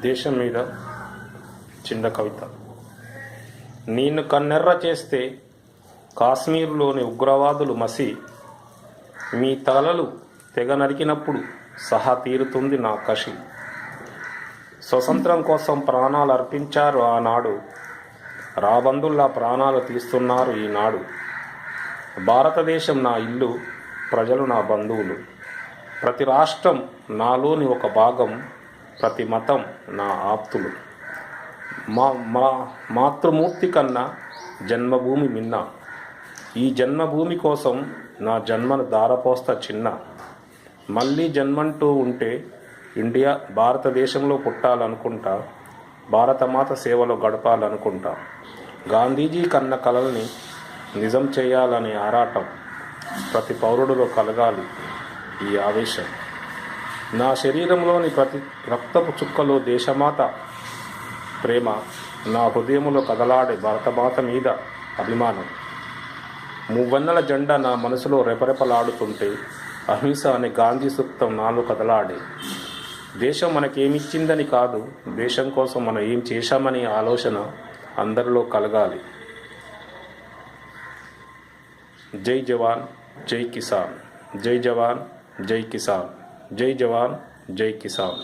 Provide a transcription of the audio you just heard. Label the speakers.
Speaker 1: దేశం మీద చిన్న కవిత. నేను కన్నెర్ర చేస్తే కాశ్మీర్లోని ఉగ్రవాదులు మసి మీ తలలు తెగ నరికినప్పుడు సహా తీరుతుంది నా కషి. స్వతంత్రం కోసం ప్రాణాలు అర్పించారు ఆనాడు రాబందుల్లా ప్రాణాలు తీస్తున్నారు ఈనాడు. భారతదేశం నా ఇల్లు ప్రజలు నా బంధువులు. ప్రతి రాష్ట్రం నాలోని ఒక భాగం ప్రతి మతం నా ఆప్తులు. మా మా మాతృమూర్తి కన్నా జన్మభూమి మిన్న. ఈ జన్మభూమి కోసం నా జన్మను దారపోస్తా చిన్న. మళ్ళీ జన్మంటూ ఉంటే ఇండియా భారతదేశంలో పుట్టాలనుకుంటా భారతమాత సేవలో గడపాలనుకుంటా. గాంధీజీ కన్న కలల్ని నిజం చేయాలనే ఆరాటం ప్రతి పౌరుడిలో కలగాలి ఈ ఆవేశం. నా శరీరంలోని ప్రతి రక్తపు చుక్కలో దేశమాత ప్రేమ నా హృదయములో కదలాడే భరతమాత మీద అభిమానం. మువ్వన్నెల జెండా నా మనసులో రెపరెపలాడుతుంటే అహింస అనే గాంధీ సూక్తం నాలో కదలాడే. దేశం మనకేమిచ్చిందని కాదు దేశం కోసం మనం ఏం చేశామనే ఆలోచన అందరిలో కలగాలి. జై జవాన్ జై కిసాన్. జై జవాన్ జై కిసాన్. జై జవాన్ జై కిసాన్